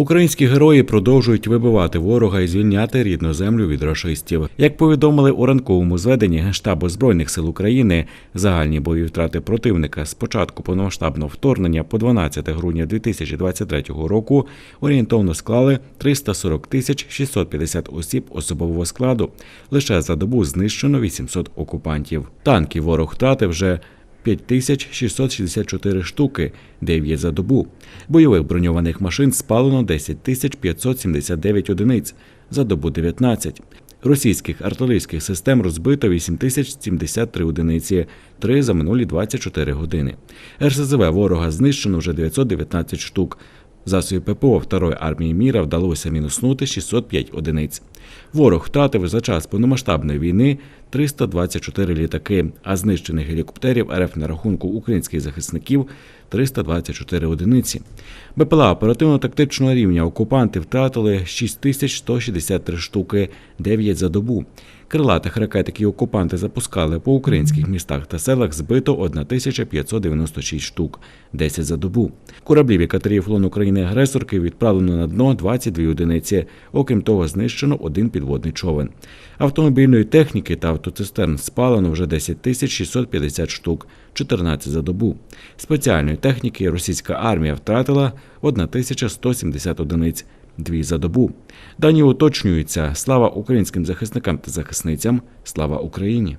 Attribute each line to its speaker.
Speaker 1: Українські герої продовжують вибивати ворога і звільняти рідну землю від рашистів. Як повідомили у ранковому зведенні Генштабу збройних сил України, загальні бойові втрати противника з початку повномасштабного вторгнення по 12 грудня 2023 року орієнтовно склали 340 тисяч 650 осіб особового складу. Лише за добу знищено 800 окупантів. Танків ворог втратив вже 5664 штуки, 9 за добу. Бойових броньованих машин спалено 10 579 одиниць, за добу 19. Російських артилерійських систем розбито 8073 одиниці, 3 за минулі 24 години. РСЗВ ворога знищено вже 919 штук. Засобів ППО Второї армії міра вдалося мінуснути 605 одиниць. Ворог втратив за час повномасштабної війни 324 літаки, а знищених гелікоптерів РФ на рахунку українських захисників 324 одиниці. БПЛА оперативно-тактичного рівня окупанти втратили 6163 штуки, 9 за добу. Крилатих ракет, які окупанти запускали по українських містах та селах, збито 1596 штук, 10 за добу. Кораблів і катерів флон України агресорки відправлено на дно 22 одиниці. Окрім того, знищено один підводний човен. Автомобільної техніки та автоцистерн спалено вже 10 650 штук, 14 за добу. Спеціальної техніки російська армія втратила 1170 одиниць, дві за добу. Дані уточнюються. Слава українським захисникам та захисницям. Слава Україні!